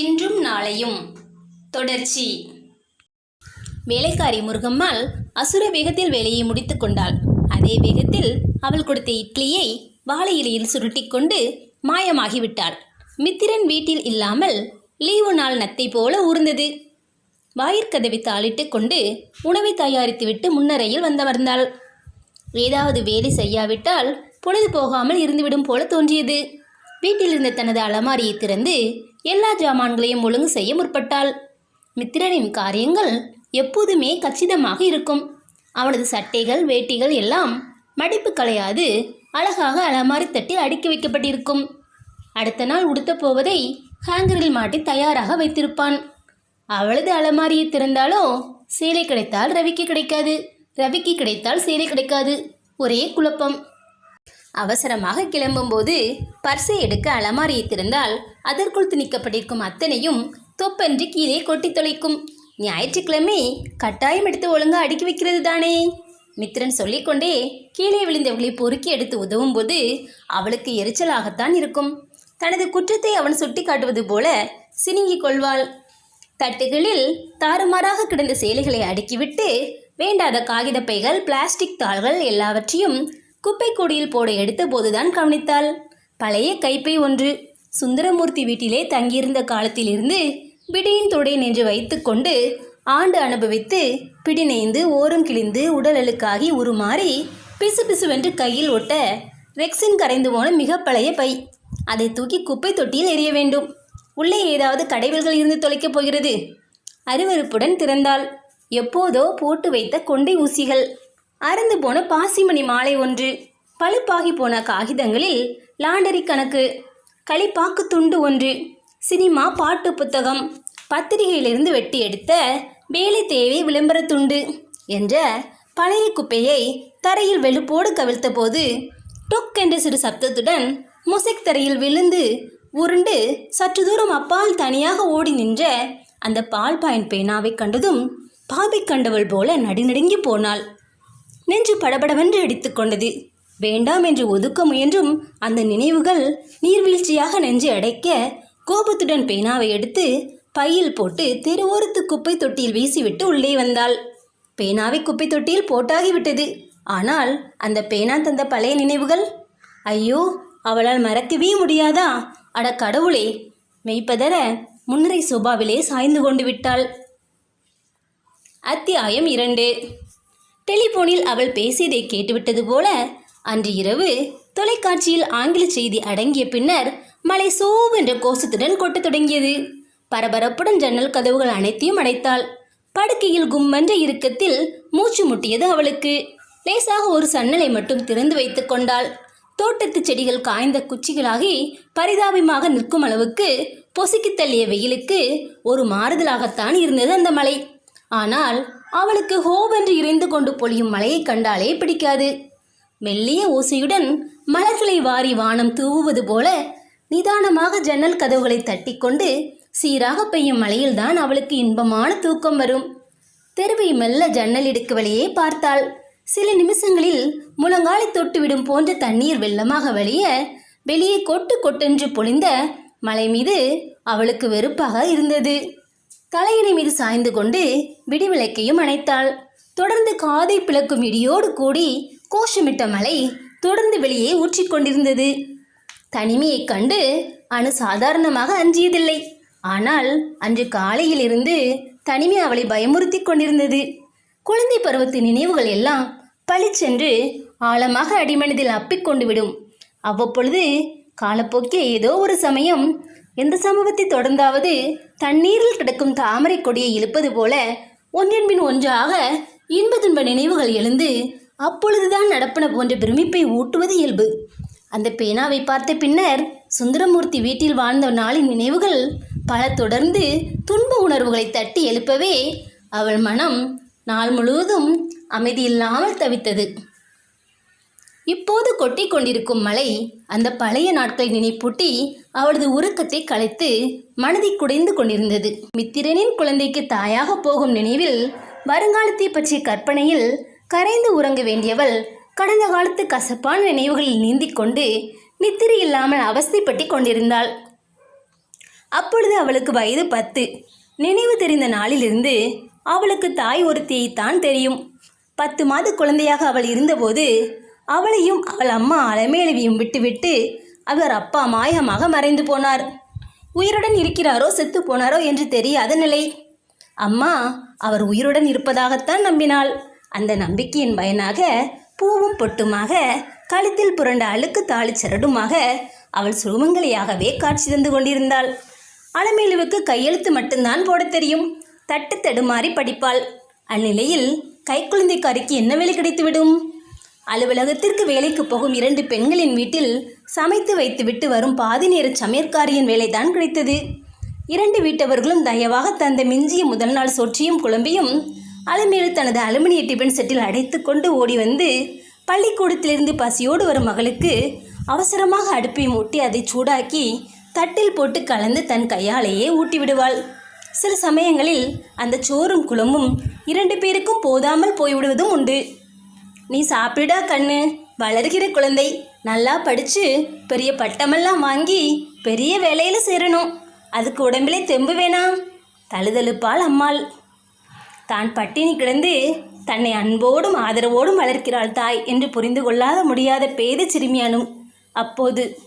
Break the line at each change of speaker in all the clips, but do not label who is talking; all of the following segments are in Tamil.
இன்றும் நாளையும். தொடர்ச்சி. வேலைக்காரி முருகம்மாள் அசுர வேகத்தில் வேலையை முடித்து கொண்டாள். அதே வேகத்தில் அவள் கொடுத்த இட்லியை வாழை இலையில் சுருட்டிக்கொண்டு மாயமாகிவிட்டாள். மித்திரன் வீட்டில் இல்லாமல் லீவு நாள் நத்தை போல ஊர்ந்தது. வாயிற்கதவை தாளிட்டு கொண்டு உணவை தயாரித்துவிட்டு முன்னரையில் வந்தமர்ந்தாள். ஏதாவது வேலை செய்யாவிட்டால் பொழுது போகாமல் இருந்துவிடும் போல தோன்றியது. வீட்டில் இருந்த தனது அலமாரியை திறந்து எல்லா ஜாமான்களையும் ஒழுங்கு செய்ய முற்பட்டாள். மித்திரனின் காரியங்கள் எப்போதுமே கச்சிதமாக இருக்கும். அவனது சட்டைகள் வேட்டிகள் எல்லாம் மடிப்பு களையாது அழகாக அலமாரி தட்டில் அடுக்கி வைக்கப்பட்டிருக்கும். அடுத்த நாள் உடுத்தப் போவதை ஹேங்கரில் மாட்டி தயாராக வைத்திருப்பான். அவளது அலமாரியை திறந்தாலோ சேலை கிடைத்தால் ரவிக்கு கிடைக்காது. ரவிக்கு கிடைத்தால் சேலை கிடைக்காது. ஒரே குழப்பம். அவசரமாக கிளம்பும்போது பர்சை எடுக்க அலமாரியை திறந்தால் அதற்குள் திணிக்கப்பட்டிருக்கும் அத்தனையும் தொப்பென்று கீழே கொட்டி தொலைக்கும். ஞாயிற்றுக்கிழமை கட்டாயம் எடுத்து ஒழுங்காக அடுக்கி வைக்கிறது தானே? மித்திரன் சொல்லிக்கொண்டே கீழே விழுந்தவர்களை பொறுக்கி எடுத்து உதவும் போது அவளுக்கு எரிச்சலாகத்தான் இருக்கும். தனது குற்றத்தை அவன் சுட்டி காட்டுவது போல சினுங்கிக் கொள்வாள். தட்டுகளில் தாறுமாறாக கிடந்த சேலைகளை அடுக்கிவிட்டு வேண்டாத காகித பைகள் பிளாஸ்டிக் தாள்கள் எல்லாவற்றையும் குப்பை கூடையில் போட எடுத்த போதுதான் கவனித்தாள். பழைய கைப்பை ஒன்று சுந்தரமூர்த்தி வீட்டிலே தங்கியிருந்த காலத்திலிருந்து பிடியின் தொடை நின்று வைத்துக்கொண்டு ஆண்டு அனுபவித்து பிடிநெய்ந்து ஓரம் கிழிந்து உடல் அழுக்காகி உருமாறி பிசு பிசுவென்று கையில் ஒட்ட ரெக்ஸின் கரைந்து போன மிக பழைய பை. அதை தூக்கி குப்பை தொட்டியில் எரிய வேண்டும். உள்ளே ஏதாவது கடைவல்கள் இருந்து தொலைக்கப் போகிறது. அருவருப்புடன் திறந்தாள். எப்போதோ போட்டு வைத்த கொண்டை ஊசிகள். அறந்து போன பாசிமணி மாலை ஒன்று. பழுப்பாகி போன காகிதங்களில் லாண்டரி கணக்கு களிப்பாக்கு துண்டு ஒன்று சினிமா பாட்டு புத்தகம் பத்திரிகையிலிருந்து வெட்டி எடுத்த வேலை தேவை விளம்பர துண்டு என்ற பழைய குப்பையை தரையில் வெளுப்போடு கவிழ்த்த போது டொக் என்ற சிறு சப்தத்துடன் முசைக் தரையில் விழுந்து உருண்டு சற்று தூரம் அப்பால் தனியாக ஓடி நின்ற அந்த பால் பாயின் பேனாவை கண்டதும் பாபி கண்டவள் போல நடுநடுங்கி போனாள். நெஞ்சு படபடவென்று அடித்துக்கொண்டது வேண்டாம் என்று ஒதுக்க முயன்றும் அந்த நினைவுகள் நீர்வீழ்ச்சியாக நெஞ்சு அடைக்க கோபத்துடன் பேனாவை எடுத்து பையில் போட்டு தெருவோரத்து குப்பை தொட்டியில் வீசிவிட்டு உள்ளே வந்தாள். பேனாவை குப்பை தொட்டியில் போட்டாகிவிட்டது. ஆனால் அந்த பேனா தந்த பழைய நினைவுகள்? ஐயோ அவளால் மறக்கவே முடியாதா? அட கடவுளே! மெய்ப்பதற முன்னரை சோபாவிலே சாய்ந்து கொண்டு விட்டாள். அத்தியாயம் இரண்டு. டெலிபோனில் அவள் பேசியதை கேட்டுவிட்டது போல அன்று இரவு தொலைக்காட்சியில் ஆங்கில செய்தி அடங்கிய பின்னர் மழை சோவென்ற கோஷத்துடன் கொட்டத் தொடங்கியது. பரபரப்புடன் ஜன்னல் கதவுகள் அனைத்தையும் அடைத்தாள். படுக்கையில் கும்மென்ற இறுக்கத்தில் மூச்சு முட்டியது அவளுக்கு. லேசாக ஒரு சன்னலை மட்டும் திறந்து வைத்து கொண்டாள். தோட்டத்து செடிகள் காய்ந்த குச்சிகளாகி பரிதாபமாக நிற்கும் அளவுக்கு பொசுக்கி தள்ளிய வெயிலுக்கு ஒரு மாறுதலாகத்தான் இருந்தது அந்த மலை. ஆனால் அவளுக்கு ஹோவென்று இறைந்து கொண்டு பொழியும் மலையை கண்டாலே பிடிக்காது. மெல்லிய ஓசையுடன் மலர்களை வாரி வானம் தூவுவது போல நிதானமாக ஜன்னல் கதவுகளை தட்டிக்கொண்டு சீராக பெய்யும் மழையில்தான் அவளுக்கு இன்பமான தூக்கம் வரும். தெருவை மெல்ல ஜன்னல் இடுக்கு வழியே பார்த்தாள். சில நிமிஷங்களில் முழங்காலை தொட்டுவிடும் போன்ற தண்ணீர் வெள்ளமாக வழிய வெளியே கொட்டு கொட்டென்று பொழிந்த மலை மீது அவளுக்கு வெறுப்பாக இருந்தது. தலையணை மீது சாய்ந்து கொண்டு விடிவிளக்கையும் அணைத்தாள். தொடர்ந்து காதை பிளக்கும் இடியோடு கூடி கோஷமிட்ட மலை தொடர்ந்து வெளியே ஊற்றிக்கொண்டிருந்தது தனிமையைக் கண்டு அணு சாதாரணமாக அஞ்சியதில்லை. ஆனால் அன்று காலையிலிருந்து தனிமை அவளை பயமுறுத்தி கொண்டிருந்தது. குழந்தை பருவத்து நினைவுகள் எல்லாம் பளிச்சென்று ஆழமாக அடிமனதில் அப்பிக்கொண்டு விடும். அவ்வப்பொழுது காலப்போக்கில் ஏதோ ஒரு சமயம் எந்த சம்பவத்தை தொடர்ந்தாவது தண்ணீரில் கிடக்கும் தாமரை கொடியை இழுப்பது போல ஒன்றின்பின் ஒன்றாக இன்ப துன்ப நினைவுகள் எழுந்து அப்பொழுதுதான் நடப்பன போன்ற பிரமிப்பை ஊட்டுவது இயல்பு. அந்த பேனாவை பார்த்த பின்னர் சுந்தரமூர்த்தி வீட்டில் வாழ்ந்த நாளின் நினைவுகள் பல தொடர்ந்து துன்ப உணர்வுகளை தட்டி எழுப்பவே அவள் மனம் நாள் முழுவதும் அமைதியில்லாமல் தவித்தது. இப்போது கொட்டி கொண்டிருக்கும் மலை அந்த பழைய நாட்களை நினைப்பூட்டி அவளது உருக்கத்தை கலைத்து மனதை குடைந்து கொண்டிருந்தது. மித்திரனின் குழந்தைக்கு தாயாக போகும் நினைவில் வருங்காலத்தை பற்றிய கற்பனையில் கரைந்து உறங்க வேண்டியவள் கடந்த காலத்து கசப்பான நினைவுகளில் நீந்திக் கொண்டு நித்திரை இல்லாமல் அவஸ்தைப்பட்டு கொண்டிருந்தாள். அப்பொழுது அவளுக்கு வயது பத்து. நினைவு தெரிந்த நாளிலிருந்து அவளுக்கு தாய் ஒருத்தியைத்தான் தெரியும். பத்து மாத குழந்தையாக அவள் இருந்தபோது அவளையும் அவள் அம்மா அலமேலுவையும் விட்டுவிட்டு அவர் அப்பா மாயமாக மறைந்து போனார். உயிருடன் இருக்கிறாரோ செத்து போனாரோ என்று தெரியாத நிலை. அம்மா அவர் உயிருடன் இருப்பதாகத்தான் நம்பினாள். அந்த நம்பிக்கையின் பயனாக பூவும் பொட்டுமாக கழுத்தில் புரண்ட அழுக்கு தாளி சரடுமாக அவள் சுமங்கலியாகவே காட்சி தந்து கொண்டிருந்தாள். அலமேலுவுக்கு கையெழுத்து மட்டும்தான் போடத் தெரியும். தட்டு தடுமாறி படிப்பாள். அந்நிலையில் கைக்குழந்தைக்காரிக்கு என்ன வேலை கிடைத்துவிடும்? அலுவலகத்திற்கு வேலைக்கு போகும் இரண்டு பெண்களின் வீட்டில் சமைத்து வைத்துவிட்டு வரும் பாதி நேர சமையற்காரியின் வேலைதான் கிடைத்தது. இரண்டு வீட்டவர்களும் தயவாக தந்த மிஞ்சிய முதல் நாள் சொற்றியும் குழம்பியும் அலமேலு தனது அலுமினிய டிபன் செட்டில் அடைத்து கொண்டு ஓடி வந்து பள்ளிக்கூடத்திலிருந்து பசியோடு வரும் மகளுக்கு அவசரமாக அடுப்பை மூட்டி அதை சூடாக்கி தட்டில் போட்டு கலந்து தன் கையாலேயே ஊட்டி விடுவாள். சில சமயங்களில் அந்த சோறும் குழம்பும் இரண்டு பேருக்கும் போதாமல் போய்விடுவதும் உண்டு. நீ சாப்பிடா கண்ணு. வளர்கிற குழந்தை. நல்லா படிச்சு பெரிய பட்டமெல்லாம் வாங்கி பெரிய வேலையில் சேரணும். அதுக்கு உடம்பிலே தெம்பு வேணாம். தழுதழுப்பால் அம்மாள். தான் பட்டினி கிடந்து தன்னை அன்போடும் ஆதரவோடும் வளர்க்கிறாள் தாய் என்று புரிந்து கொள்ளாத முடியாத பேத சிறுமியானும் அப்போது.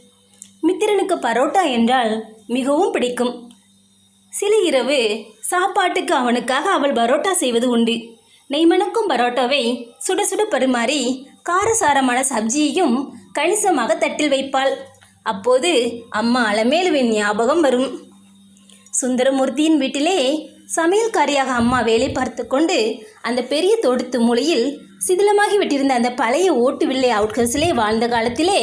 மித்திரனுக்கு பரோட்டா என்றால் மிகவும் பிடிக்கும். சில இரவு சாப்பாட்டுக்கு அவனுக்காக அவள் பரோட்டா செய்வது உண்டு. நெய்மணக்கும் பரோட்டாவை சுட சுட பரிமாறி காரசாரமான சப்ஜியையும் கணிசமாக தட்டில் வைப்பாள். அப்போது அம்மா அலமேலுவின் ஞாபகம் வரும். சுந்தரமூர்த்தியின் வீட்டிலே சமையல்காரியாக அம்மா வேலை பார்த்து கொண்டு அந்த பெரிய தோட்டத்து மூலையில் சிதிலமாகி விட்டிருந்த அந்த பழைய ஓட்டு வில்லை அவுட்ஹவுஸிலே வாழ்ந்த காலத்திலே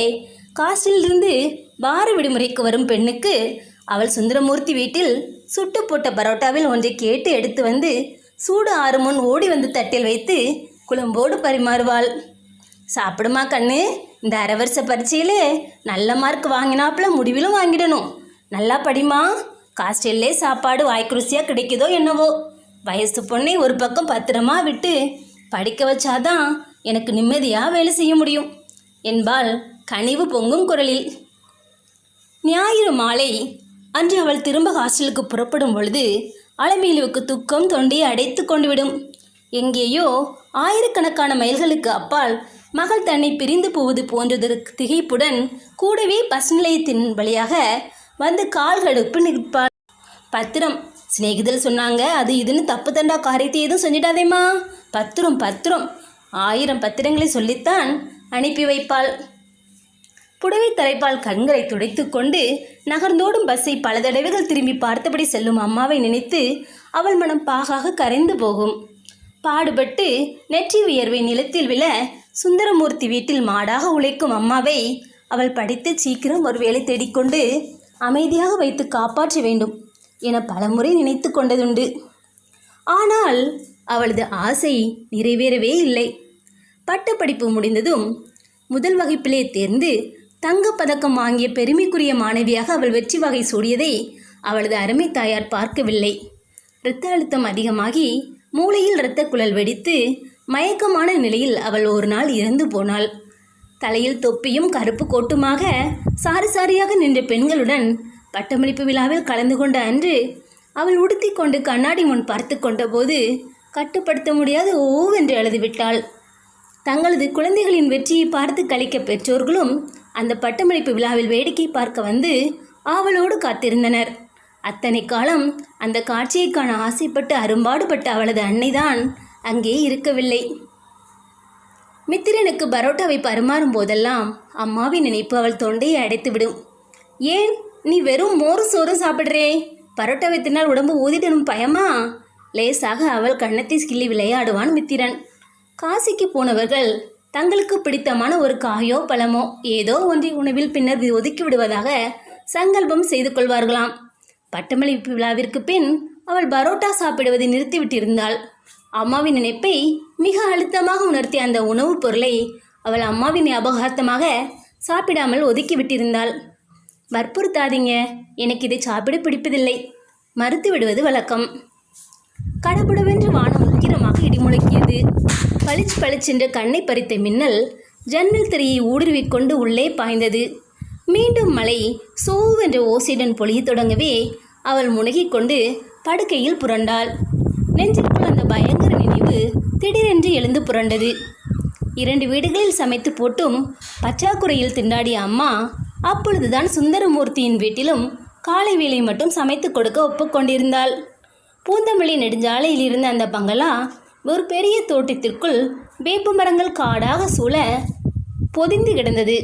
காஸ்டிலிருந்து வார விடுமுறைக்கு வரும் பெண்ணுக்கு அவள் சுந்தரமூர்த்தி வீட்டில் சுட்டு போட்ட பரோட்டாவில் ஒன்றை கேட்டு எடுத்து வந்து சூடு ஆறு முன் ஓடி வந்து தட்டில் வைத்து குழம்போடு பரிமாறுவாள். சாப்பிடுமா கண்ணு? இந்த அரை வருஷ பரீட்சையில் நல்ல மார்க் வாங்கினாப்புல முடிவிலும் வாங்கிடணும். நல்லா படிமா காஸ்டல்லே சாப்பாடு வாய்க்குருசியாக கிடைக்குதோ என்னவோ? வயசு பொண்ணை ஒரு பக்கம் பத்திரமா விட்டு படிக்க வச்சாதான் எனக்கு நிம்மதியாக வேலை செய்ய முடியும். என்பாள் கனிவு பொங்கும் குரலில். ஞாயிறு மாலை. அன்று அவள் திரும்ப ஹாஸ்டலுக்கு புறப்படும் பொழுது அலமேலுவுக்கு துக்கம் தொண்டையை அடைத்து கொண்டுவிடும். எங்கேயோ ஆயிரக்கணக்கான மைல்களுக்கு அப்பால் மகள் தன்னை பிரிந்து போவது போன்றதற்கு திகைப்புடன் கூடவே பஸ் நிலையத்தின் வழியாக வந்து கால்கடுப்பு நிற்பாள். பத்திரம் சிநேகிதல் சொன்னாங்க அது இதுன்னு தப்பு தண்டா காரியத்தை எதுவும் செஞ்சிடாதேம்மா. பத்திரம் பத்திரம் ஆயிரம் பத்திரங்களை சொல்லித்தான் அனுப்பி வைப்பாள். புடவை தலைப்பால் கண்களை துடைத்து கொண்டு நகர்ந்தோடும் பஸ்ஸை பல தடவைகள் திரும்பி பார்த்தபடி செல்லும் அம்மாவை நினைத்து அவள் மனம் பாகாக கரைந்து போகும். பாடுபட்டு நெற்றி வியர்வை நிலத்தில் விழ சுந்தரமூர்த்தி வீட்டில் மாடாக உழைக்கும் அம்மாவை அவள் படித்து சீக்கிரம் ஒரு வேலை தேடிக்கொண்டு அமைதியாக வைத்து காப்பாற்ற வேண்டும் என பலமுறை நினைத்து கொண்டதுண்டு. ஆனால் அவளது ஆசை நிறைவேறவே இல்லை. பட்டப்படிப்பு முடிந்ததும் முதல் வகுப்பிலே தேர்ந்து தங்கப்பதக்கம் வாங்கிய பெருமைக்குரிய மாணவியாக அவள் வெற்றி வகை சூடியதை அவளது அருமை தாயார் பார்க்கவில்லை. இரத்த அழுத்தம் அதிகமாகி மூளையில் இரத்த குழல் வெடித்து மயக்கமான நிலையில் அவள் ஒரு நாள் இறந்து போனாள். தலையில் தொப்பியும் கருப்பு கோட்டுமாக சாரி சாரியாக நின்ற பெண்களுடன் பட்டமளிப்பு விழாவில் கலந்து கொண்ட அன்று அவள் உடுத்தி கொண்டு கண்ணாடி முன் பார்த்து கொண்டபோது கட்டுப்படுத்த முடியாத ஓவென்று அழுதுவிட்டாள் தங்களது குழந்தைகளின் வெற்றியை பார்த்து கழிக்க பெற்றோர்களும் அந்த பட்டமளிப்பு விழாவில் வேடிக்கை பார்க்க வந்து ஆவலோடு காத்திருந்தனர். அத்தனை காலம் அந்த காட்சியை காண ஆசைப்பட்டு அரும்பாடுபட்ட அவளது அன்னைதான் அங்கே இருக்கவில்லை. மித்திரனுக்கு பரோட்டாவை பரிமாறும் போதெல்லாம் அம்மாவின் நினைப்பு அவள் தொண்டையை அடைத்துவிடும். ஏன் நீ வெறும் மோறு சோறு சாப்பிட்றே? பரோட்டாவை தின்னால் உடம்பு ஊதிடணும் பயமா? லேசாக அவள் கன்னத்தை கிள்ளி விளையாடுவான் மித்திரன். காசிக்கு போனவர்கள் தங்களுக்கு பிடித்தமான ஒரு காயோ பழமோ ஏதோ ஒன்றை உணவில் பின்னர் ஒதுக்கி விடுவதாக சங்கல்பம் செய்து கொள்வார்களாம். பட்டமளிப்பு விழாவிற்கு பின் அவள் பரோட்டா சாப்பிடுவதை நிறுத்திவிட்டிருந்தாள். அம்மாவின் நினைப்பை மிக அழுத்தமாக உணர்த்திய அந்த உணவுப் பொருளை அவள் அம்மாவின் ஞாபகார்த்தமாக சாப்பிடாமல் ஒதுக்கி விட்டிருந்தாள் வற்புறுத்தாதீங்க எனக்கு இதை சாப்பிட பிடிப்பதில்லை. மறுத்து விடுவது வழக்கம். கடபுடவென்று வானம் உக்கிரமாக இடிமுழக்கியது. பளிச்சு பளிச்சென்ற கண்ணை பறித்த மின்னல் ஜன்னல் திரையை ஊடுருவிக் கொண்டு உள்ளே பாய்ந்தது. மீண்டும் மழை சோவென்ற ஓசையுடன் பொழியத் தொடங்கவே அவள் முனகிக்கொண்டு படுக்கையில் புரண்டாள். நெஞ்சிற்குள் அந்த பயங்கர நினைவு திடீரென்று எழுந்து புரண்டது. இரண்டு வீடுகளில் சமைத்து போட்டும் பச்சாக்குறையில் திண்டாடிய அம்மா அப்பொழுதுதான் சுந்தரமூர்த்தியின் வீட்டிலும் காலை வேலை மட்டும் சமைத்து கொடுக்க ஒப்புக்கொண்டிருந்தாள் பூந்தமல்லி நெடுஞ்சாலையில் இருந்த அந்த பங்களா ஒரு பெரிய தோட்டத்திற்குள் வேப்ப மரங்கள் காடாக சூழ பொதிந்து கிடந்தது.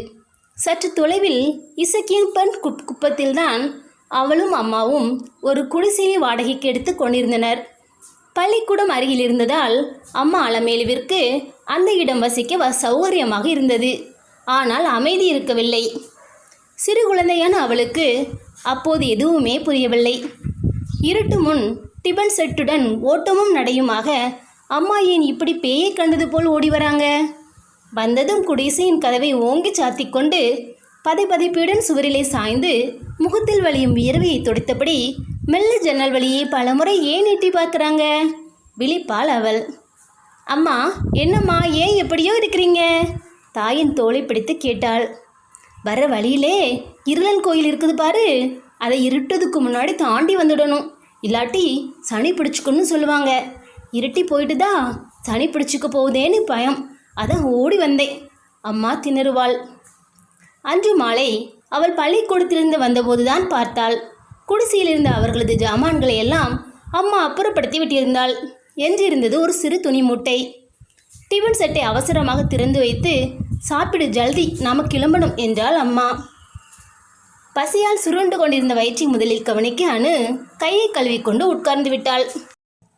சற்று தொலைவில் இசக்கியப்பன் குப் குப்பத்தில்தான் அவளும் அம்மாவும் ஒரு குடிசையை வாடகைக்கு எடுத்து கொண்டிருந்தனர். பள்ளிக்கூடம் அருகில் இருந்ததால் அம்மா அலமேலுவிற்கு அந்த இடம் வசிக்க வ சௌகரியமாக இருந்தது. ஆனால் அமைதி இருக்கவில்லை. சிறு குழந்தையான அவளுக்கு அப்போது எதுவுமே புரியவில்லை. இருட்டு முன் டிபன் செட்டுடன் ஓட்டமும் நடையுமாக அம்மா ஏன் இப்படி பேயை கண்டது போல் ஓடி வராங்க? வந்ததும் குடிசையின் கதவை ஓங்கி சாத்திக் கொண்டு பதைபதைப்புடன் சுவரிலே சாய்ந்து முகத்தில் வலியும் வியர்வையை துடைத்தபடி மெல்ல ஜன்னல் வழியே பலமுறை ஏன் எட்டி பார்க்குறாங்க? விழிப்பாள் அவள். அம்மா என்னம்மா ஏன் எப்படியோ இருக்கிறீங்க? தாயின் தோலை பிடித்து கேட்டாள். வர வழியிலே இருளன் கோயில் இருக்குது பாரு. அதை இருட்டதுக்கு முன்னாடி தாண்டி வந்துடணும். இல்லாட்டி சனி பிடிச்சுக்கணும்னு சொல்லுவாங்க. இருட்டி போயிட்டுதா சனி பிடிச்சிக்க போகுதேன்னு பயம். அதான் ஓடி வந்தேன். அம்மா திணறுவாள். அன்று மாலை அவள் பள்ளிக்கூடத்திலிருந்து வந்தபோதுதான் பார்த்தாள். குடிசையில் இருந்த அவர்களது ஜாமான்களை எல்லாம் அம்மா அப்புறப்படுத்தி விட்டிருந்தாள். என்றிருந்தது ஒரு சிறு துணி மூட்டை. டிஃபன் செட்டை அவசரமாக திறந்து வைத்து சாப்பிடு ஜல்தி நாம் கிளம்பணும் என்றாள் அம்மா. பசியால் சுருண்டு கொண்டிருந்த வயிற்றை முதலில் கவனிக்க அனு கையை கழுவிக்கொண்டு உட்கார்ந்து விட்டாள்.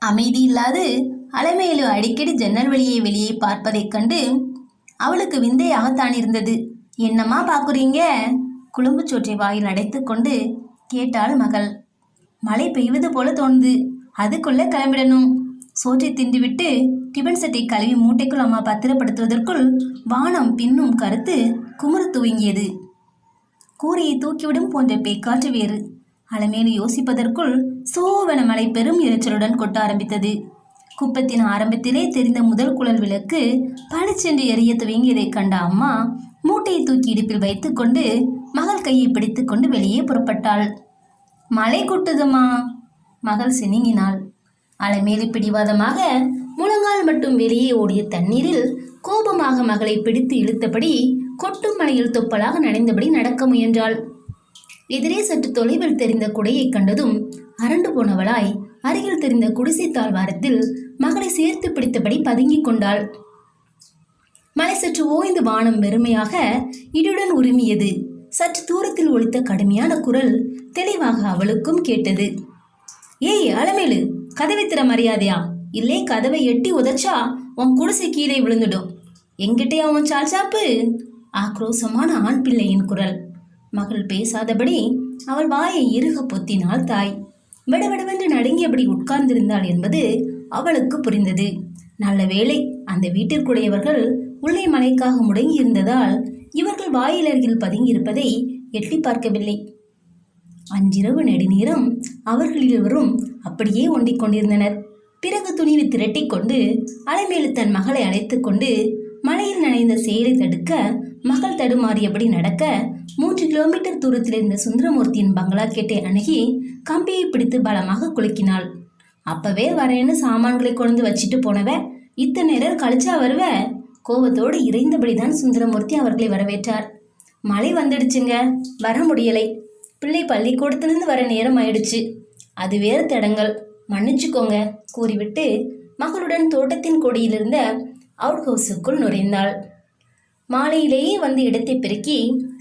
அமைதி இல்லாது அலமேலு அடிக்கடி ஜன்னல் வழியை வெளியே பார்ப்பதைக் கண்டு அவளுக்கு விந்தையாகத்தான் இருந்தது. என்னம்மா பார்க்குறீங்க? குழும்பு சோற்றை வாயில் அடைத்து கொண்டு கேட்டாள் மகள். மழை பெய்வது போல தோணுது. அதுக்குள்ளே கிளம்பிடணும். சோற்றை தின்றுவிட்டு டிபன் செட்டை கழுவி மூட்டைக்குள் அம்மா பத்திரப்படுத்துவதற்குள் வானம் பின்னும் கருத்து குமுறு துவங்கியது. கூரையை தூக்கிவிடும் போன்ற பேக்காற்று வேறு. அலமேலு யோசிப்பதற்குள் சோவன மழை பெரும் இரைச்சலுடன் கொட்ட ஆரம்பித்தது. குப்பத்தின் ஆரம்பத்திலே தெரிந்த முதல் குழல் விளக்கு பளிச்சென்று எரிய துவங்கியதைக் கண்ட அம்மா மூட்டையை தூக்கி இடுப்பில் வைத்துக்கொண்டு மகள் கையை பிடித்துக்கொண்டு வெளியே புறப்பட்டாள். மழை கொட்டுதுமா மகள் சினுங்கினாள். அலைமேலி பிடிவாதமாக முழங்கால் மட்டும் வெளியே ஓடிய தண்ணீரில் கோபமாக மகளை பிடித்து இழுத்தபடி கொட்டும் மலையில் தொப்பலாக நனைந்தபடி நடக்க முயன்றாள். எதிரே சற்று தொலைவில் தெரிந்த குடையை கண்டதும் அரண்டு போனவளாய் அருகில் தெரிந்த குடிசை தாழ்வாரத்தில் மகளை சேர்த்து பிடித்தபடி பதுங்கிக் கொண்டாள். மலை சற்று ஓய்ந்து வானம் வெறுமையாக இடியுடன் உருமியது. சற்று தூரத்தில் ஒழித்த கடுமையான குரல் தெளிவாக அவளுக்கும் கேட்டது. ஏய் அலமேலு கதவை திற மரியாதையா? இல்லே கதவை எட்டி உதைச்சா உன் குடிசை கீழே விழுந்துடும். எங்கிட்டே அவன் சால் சாப்பு? ஆக்ரோசமான ஆண் பிள்ளையின் குரல். மகள் பேசாதபடி அவள் வாயை இறுக பொத்தினாள் தாய். விடவிடவென்று நடுங்கியபடி உட்கார்ந்திருந்தாள் என்பது அவளுக்கு புரிந்தது. நல்ல வேளை அந்த வீட்டிற்குடையவர்கள் உள்ளே மலைக்காக முடங்கி இருந்ததால் இவர்கள் வாயிலருகில் பதுங்கியிருப்பதை எட்டி பார்க்கவில்லை. அன்றிரவு நெடுநேரம் அவர்கள் இருவரும் அப்படியே ஒண்டிக் கொண்டிருந்தனர் பிறகு துணிவு திரட்டிக்கொண்டு அலைமேலு தன் மகளை அழைத்து கொண்டு மழையில் நனைந்த செயலை தடுக்க மகள் தடுமாறியபடி நடக்க மூன்று கிலோமீட்டர் தூரத்தில் இருந்த சுந்தரமூர்த்தியின் பங்களா கேட்டை அணுகி கம்பியை பிடித்து பலமாக குலுக்கினாள். அப்பவே வரேன்னு சாமான்களை கொண்டு வச்சிட்டு போனவ? இத்தனை நேரம் கழிச்சா வருவ? கோபத்தோடு இறைந்தபடிதான் சுந்தரமூர்த்தி அவர்களை வரவேற்றார். மழை வந்துடுச்சுங்க. வர முடியலை. பிள்ளை பள்ளிக்கூடத்திலிருந்து வர நேரம் ஆயிடுச்சு. அது வேறு தடங்கள். மன்னிச்சுக்கோங்க கூறிவிட்டு மகளுடன் தோட்டத்தின் கொடியிலிருந்த அவுட் ஹவுஸுக்குள் நுழைந்தாள். மாலையிலேயே வந்து இடத்தை பெருக்கி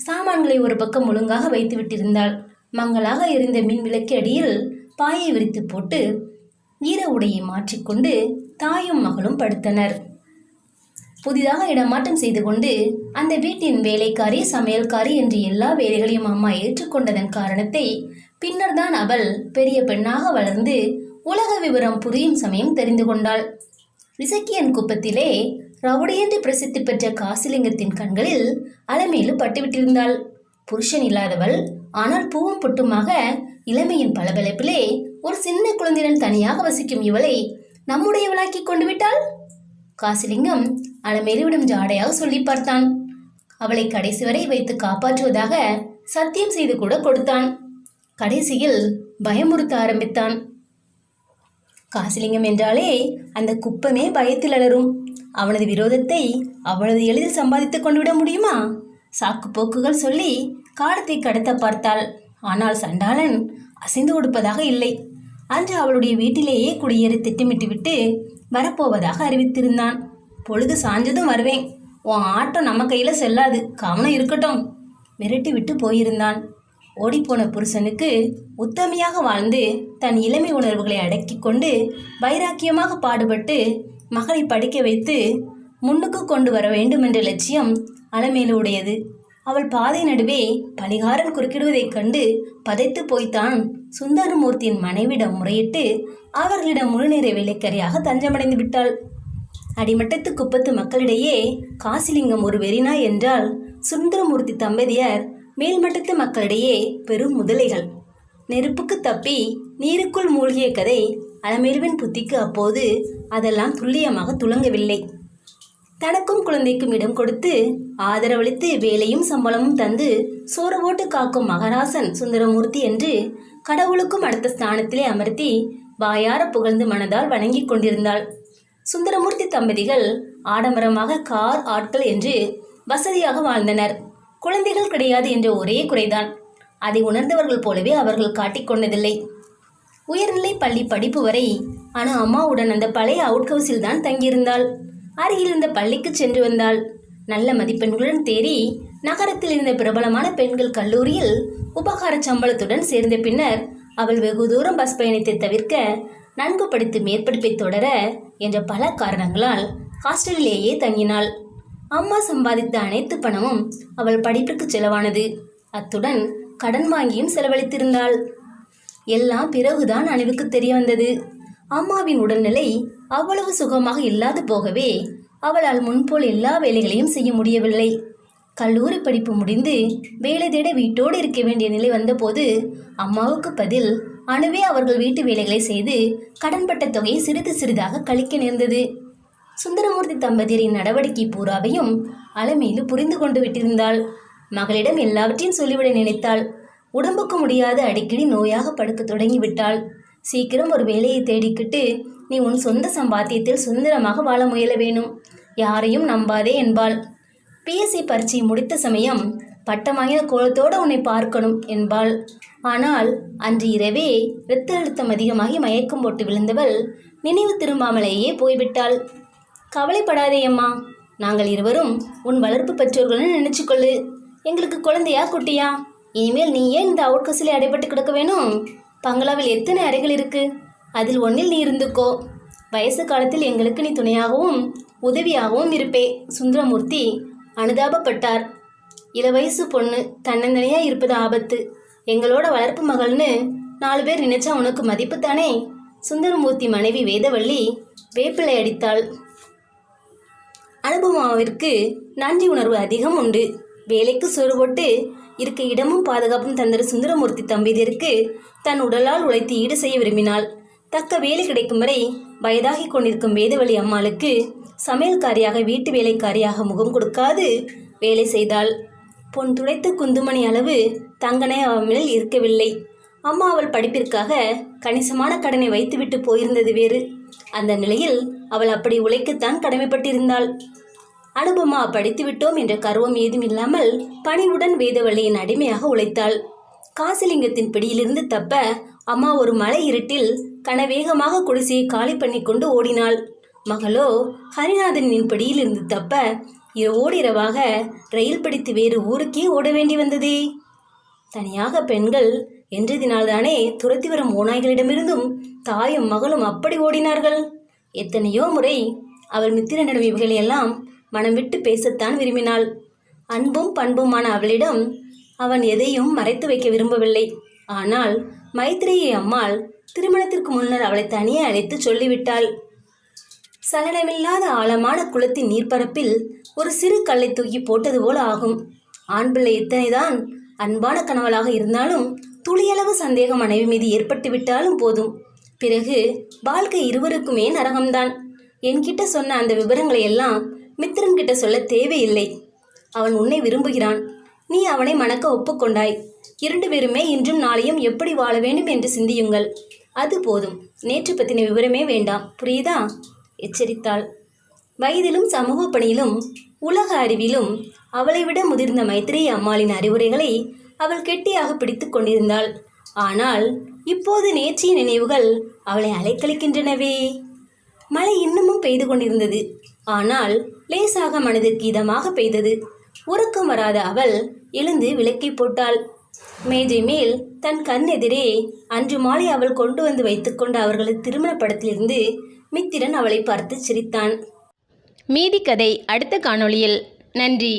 சாமான்களை ஒரு பக்கம் ஒழுங்காக வைத்து விட்டிருந்தாள் மங்களாக எரிந்த மின் விளக்கு அடியில் பாயை விரித்து போட்டு ஈர உடையை மாற்றிக்கொண்டு தாயும் மகளும் படுத்தனர். புதிதாக இடமாற்றம் செய்து கொண்டு அந்த வீட்டின் வேலைக்காரி சமையல்காரி என்று எல்லா வேலைகளையும் அம்மா ஏற்றுக்கொண்டதன் காரணத்தை பின்னர்தான் அவள் பெரிய பெண்ணாக வளர்ந்து உலக விவரம் புரியும் சமயம் தெரிந்து கொண்டாள். விசக்கியன் குப்பத்திலே ரவுடியென்று பிரசித்தி பெற்ற காசிலிங்கத்தின் கண்களில் அலமேலு பட்டுவிட்டிருந்தாள். புருஷன் இல்லாதவள் ஆனால் பூவும் புட்டுமாக இளமையின் பளபளப்பிலே ஒரு சின்ன குழந்தையுடன் தனியாக வசிக்கும் இவளை நம்முடையவளாக்கி கொண்டு விட்டாள்? காசிலிங்கம் அலமேலுவிடம் ஜாடையாக சொல்லி பார்த்தான். அவளை கடைசி வரை வைத்து காப்பாற்றுவதாக சத்தியம் செய்து கூட கொடுத்தான். கடைசியில் பயமுறுத்த ஆரம்பித்தான். காசிலிங்கம் என்றாலே அந்த குப்பமே பயத்தில் அலரும். அவனது விரோதத்தை அவ்வளவு எளிதில் சம்பாதித்து கொண்டு விட முடியுமா? சாக்கு போக்குகள் சொல்லி காலத்தை கடத்த பார்த்தாள். ஆனால் சண்டாளன் அசைந்து கொடுப்பதாக இல்லை. அன்று அவளுடைய வீட்டிலேயே குடியேற திட்டமிட்டுவிட்டு வரப்போவதாக அறிவித்திருந்தான். பொழுது சாஞ்சதும் வருவேன். உன் ஆட்டம் நம்ம கையில் செல்லாது. கவனம் இருக்கட்டும். மிரட்டி விட்டு போயிருந்தான். ஓடிப்போன புருஷனுக்கு உத்தமியாக வாழ்ந்து தன் இளமை உணர்வுகளை அடக்கி கொண்டு வைராக்கியமாக பாடுபட்டு மகளை படிக்க வைத்து முன்னுக்கு கொண்டு வர வேண்டும் என்ற லட்சியம் அலமேலுடையது. அவள் பாதை நடுவே பலிகாரன் குறுக்கிடுவதைக் கண்டு பதைத்து போய்த்தான் சுந்தரமூர்த்தியின் மனைவிடம் முறையிட்டு அவர்களிடம் முழுநேர வேலைக்காரியாக தஞ்சமடைந்து விட்டாள். அடிமட்டத்து குப்பத்து மக்களிடையே காசிலிங்கம் ஒரு வெறினா என்றால் சுந்தரமூர்த்தி தம்பதியர் மேல்மட்டத்து மக்களிடையே பெரும் முதலைகள். நெருப்புக்கு தப்பி நீருக்குள் மூழ்கிய கதை அலமேலுவின் புத்திக்கு அப்போது அதெல்லாம் துல்லியமாக துளங்கவில்லை தனக்கும் குழந்தைக்கும் இடம் கொடுத்து ஆதரவளித்து வேலையும் சம்பளமும் தந்து சோறு போட்டு காக்கும் மகராசன் சுந்தரமூர்த்தி என்று கடவுளுக்கும் அடுத்த ஸ்தானத்திலே அமர்த்தி வாயார புகழ்ந்து மனதால் வணங்கிக் கொண்டிருந்தாள். சுந்தரமூர்த்தி தம்பதிகள் ஆடம்பரமாக கார் ஆட்கள் என்று வசதியாக வாழ்ந்தனர். குழந்தைகள் கிடையாது என்ற ஒரே குறைதான். அதை உணர்ந்தவர்கள் போலவே அவர்கள் காட்டிக்கொண்டதில்லை உயர்நிலை பள்ளி படிப்பு வரை அனு அம்மாவுடன் அந்த பழைய அவுட் ஹவுஸில் தான் தங்கியிருந்தாள். அருகில் இருந்த பள்ளிக்கு சென்று வந்தாள். நல்ல மதிப்பெண்களுடன் தேறி நகரத்தில் இருந்த பிரபலமான பெண்கள் கல்லூரியில் உபகார சம்பளத்துடன் சேர்ந்த பின்னர் அவள் வெகு தூரம் பஸ் பயணத்தை தவிர்க்க நன்கு படித்து மேற்படிப்பை தொடர என்ற பல காரணங்களால் ஹாஸ்டலிலேயே தங்கினாள். அம்மா சம்பாதித்த அனைத்து பணமும் அவள் படிப்புக்கு செலவானது. அத்துடன் கடன் வாங்கியும் செலவழித்திருந்தாள். எல்லாம் பிறகுதான் அணுவுக்கு தெரிய வந்தது அம்மாவின் உடல்நிலை அவ்வளவு சுகமாக இல்லாது போகவே அவளால் முன்போல் எல்லா வேலைகளையும் செய்ய முடியவில்லை. கல்லூரி படிப்பு முடிந்து வேலை தேட வீட்டோடு இருக்க வேண்டிய நிலை வந்தபோது அம்மாவுக்கு பதில் அணுவே அவர்கள் வீட்டு வேலைகளை செய்து கடன்பட்ட தொகையை சிறிது சிறிதாக கழிக்க நேர்ந்தது. சுந்தரமூர்த்தி தம்பதியரின் நடவடிக்கை பூராவையும் அலமேலு புரிந்து கொண்டு விட்டிருந்தாள். மகளிடம் எல்லாவற்றையும் சொல்லிவிட நினைத்தாள். உடம்புக்கு முடியாத அடிக்கடி நோயாக படுக்க தொடங்கிவிட்டாள். சீக்கிரம் ஒரு வேலையை தேடிக்கிட்டு நீ உன் சொந்த சம்பாத்தியத்தில் சுதந்திரமாக வாழ முயல வேணும். யாரையும் நம்பாதே என்பாள். பிஎஸ்சி பரீட்சை முடித்த சமயம் பட்டம் கோலத்தோடு உன்னை பார்க்கணும் என்பாள். ஆனால் அன்று இரவே இரத்த அழுத்தம் அதிகமாகி மயக்கம் போட்டு விழுந்தவள் நினைவு திரும்பாமலேயே போய்விட்டாள். கவலைப்படாதே அம்மா. நாங்கள் இருவரும் உன் வளர்ப்பு பெற்றோர்கள்னு நினைச்சுக்கொள்ளு. எங்களுக்கு குழந்தையா குட்டியா? இனிமேல் நீ ஏன் இந்த அவுட்கசிலே அடைபட்டு கிடக்க வேணும்? பங்களாவில் எத்தனை அறைகள் இருக்கு? அதில் ஒன்றில் நீ இருந்துக்கோ. வயசு காலத்தில் எங்களுக்கு நீ துணையாகவும் உதவியாகவும் இருப்பே சுந்தரமூர்த்தி. அனுதாபப்பட்டார். இளவயசு பொண்ணு தன்னந்தனியாக இருப்பது ஆபத்து. எங்களோட வளர்ப்பு மகள்னு நாலு பேர் நினைச்சா உனக்கு மதிப்பு தானே சுந்தரமூர்த்தி மனைவி வேதவள்ளி வேப்பிலை அடித்தாள். அனுபமாவிற்கு நன்றி உணர்வு அதிகம் உண்டு. வேலைக்கு சோறு போட்டு இருக்க இடமும் பாதுகாப்பும் தந்திர சுந்தரமூர்த்தி தம்பியருக்கு தன் உடலால் உழைத்து ஈடு செய்ய விரும்பினாள். தக்க வேலை கிடைக்கும் வரை வயதாகி கொண்டிருக்கும் வேதவழி அம்மாளுக்கு சமையல்காரியாக வீட்டு வேலைக்காரியாக முகம் கொடுக்காது வேலை செய்தாள். பொன் துடைத்த குந்துமணி அளவு தங்கனை அவள் இருக்கவில்லை. அம்மா அவள் படிப்பிற்காக கணிசமான கடனை வைத்துவிட்டு போயிருந்தது வேறு. அந்த நிலையில் அவள் அப்படி உழைக்கத்தான் கடமைப்பட்டிருந்தாள். அனுபமா படித்துவிட்டோம் என்ற கர்வம் ஏதும் இல்லாமல் பணிவுடன் வேதவள்ளியின் அடிமையாக உழைத்தாள். காசிலிங்கத்தின் பிடியிலிருந்து தப்ப அம்மா ஒரு மலை இருட்டில் கனவேகமாக குடிசையை காலி பண்ணி கொண்டு ஓடினாள். மகளோ ஹரிநாதனின் பிடியிலிருந்து தப்ப இரவோடு இரவாக ரயில் பிடித்து வேறு ஊருக்கே ஓட வேண்டி வந்ததே. தனியாக பெண்கள் என்றதினால்தானே துரத்தி வரும் ஓநாய்களிடமிருந்தும் தாயும் மகளும் அப்படி ஓடினார்கள். எத்தனையோ முறை அவள் மித்திரனிடம் இவைகளையெல்லாம் மனம் விட்டு பேசத்தான் விரும்பினாள். அன்பும் பண்புமான அவளிடம் அவன் எதையும் மறைத்து வைக்க விரும்பவில்லை. ஆனால் மைத்திரியை அம்மாள் திருமணத்திற்கு முன்னர் அவளை தனியே அழைத்து சொல்லிவிட்டாள். சலனமில்லாத ஆழமான குளத்தின் நீர்ப்பரப்பில் ஒரு சிறு கல்லை தூக்கி போட்டது போல ஆகும். ஆண் பிள்ளை எத்தனைதான் அன்பான கணவளாக இருந்தாலும் துளியளவு சந்தேகம் மனைவி மீது ஏற்பட்டு விட்டாலும் போதும். பிறகு வாழ்க்கை இருவருக்குமே நரகம்தான். என்கிட்ட சொன்ன அந்த விவரங்களை எல்லாம் மித்திரன் கிட்ட சொல்ல தேவையில்லை. அவன் உன்னை விரும்புகிறான். நீ அவனை மணக்க ஒப்புக்கொண்டாய். இரண்டு பேருமே இன்றும் நாளையும் எப்படி வாழ வேண்டும் என்று சிந்தியுங்கள். அது போதும். நேற்று பற்றின விவரமே வேண்டாம். புரியுதா? எச்சரித்தாள். வயதிலும் சமூக பணியிலும் உலக அறிவிலும் அவளை விட முதிர்ந்த மைத்ரேயி அம்மாளின் அறிவுரைகளை அவள் கெட்டியாக பிடித்து கொண்டிருந்தாள். ஆனால் இப்போது நேற்றைய நினைவுகள் அவளை அலைக்கழிக்கின்றனவே. மழை இன்னமும் பெய்து கொண்டிருந்தது. ஆனால் லேசாக மனதிற்கு இதமாக பெய்தது. உறக்கம் வராத அவள் எழுந்து விளக்கை போட்டாள். மேஜை மேல் தன் கண் எதிரே அன்று மாலை அவள் கொண்டு வந்து வைத்துக்கொண்ட அவர்களது திருமண படத்திலிருந்து மித்திரன் அவளை பார்த்து சிரித்தான். மீதி கதை அடுத்த காணொளியில். நன்றி.